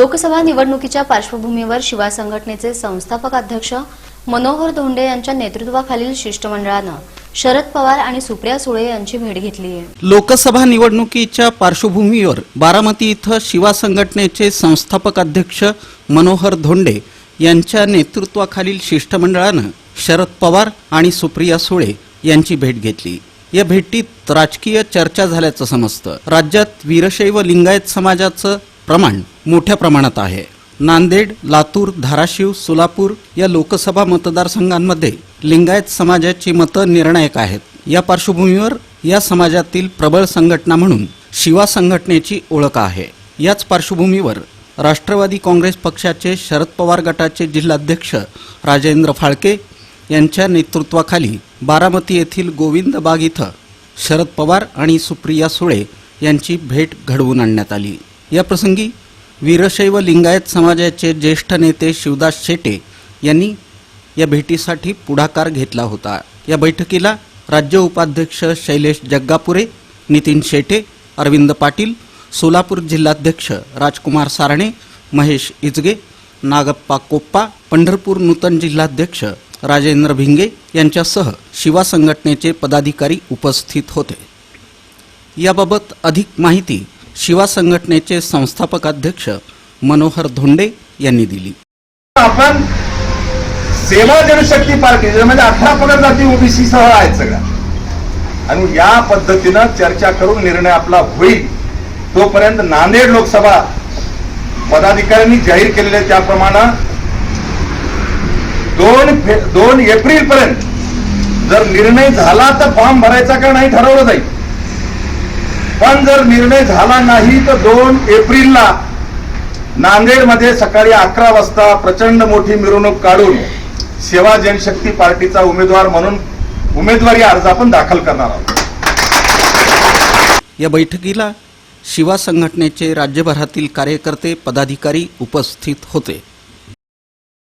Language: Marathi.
लोकसभा निवडणुकीच्या पार्श्वभूमीवर शिवा संघटनेचे संस्थापक अध्यक्ष मनोहर धोंडे यांच्या नेतृत्वाखालील शिष्टमंडळानं शरद पवार आणि सुप्रिया सुळे यांची भेट घेतली आहे. लोकसभा निवडणुकीच्या पार्श्वभूमीवर बारामती इथं शिवा संघटनेचे संस्थापक अध्यक्ष मनोहर धोंडे यांच्या नेतृत्वाखालील शिष्टमंडळानं शरद पवार आणि सुप्रिया सुळे यांची भेट घेतली. या भेटीत राजकीय चर्चा झाल्याचं समजतं. राज्यात वीरशैव लिंगायत समाजाचं प्रमाण मोठ्या प्रमाणात आहे. नांदेड लातूर धाराशिव सोलापूर या लोकसभा मतदारसंघांमध्ये लिंगायत समाजाची मतं निर्णायक आहेत. या पार्श्वभूमीवर या समाजातील प्रबळ संघटना म्हणून शिवा संघटनेची ओळख आहे. याच पार्श्वभूमीवर राष्ट्रवादी काँग्रेस पक्षाचे शरद पवार गटाचे जिल्हाध्यक्ष राजेंद्र फाळके यांच्या नेतृत्वाखाली बारामती येथील गोविंद बाग इथं शरद पवार आणि सुप्रिया सुळे यांची भेट घडवून आणण्यात आली. या प्रसंगी वीरशैव लिंगायत समाजाचे ज्येष्ठ नेते शिवदास शेटे यांनी या भेटीसाठी पुढाकार घेतला होता. या बैठकीला राज्य उपाध्यक्ष शैलेश जग्गापुरे नितीन शेटे अरविंद पाटील सोलापूर जिल्हाध्यक्ष राजकुमार सारणे महेश इजगे नागप्पा कोप्पा पंढरपूर नूतन जिल्हाध्यक्ष राजेंद्र भिंगे यांच्यासह शिवा संघटनेचे पदाधिकारी उपस्थित होते. याबाबत अधिक माहिती शिवा संघटनेचे संस्थापक अध्यक्ष मनोहर धोंडे यांनी दिली. आपण सेवा जनशक्ती पार्टी म्हणजे अठरा पगार जाती ओबीसी सह आहेत सगळ्या. आणि या पद्धतीनं चर्चा करून निर्णय आपला होईल. तोपर्यंत नांदेड लोकसभा पदाधिकाऱ्यांनी जाहीर केलेले त्याप्रमाणे दोन दोन एप्रिल पर्यंत जर निर्णय झाला तर फॉर्म भरायचा का नाही ठरवलं जाईल. पण जर निर्णय झाला नाही तर दोन एप्रिलला नांदेडमध्ये सकाळी अकरा वाजता प्रचंड मोठी मिरवणूक काढून सेवा जनशक्ती पार्टीचा उमेदवार म्हणून उमेदवारी अर्ज आपण दाखल करणार आहोत. या बैठकीला शिवा संघटनेचे राज्यभरातील कार्यकर्ते पदाधिकारी उपस्थित होते.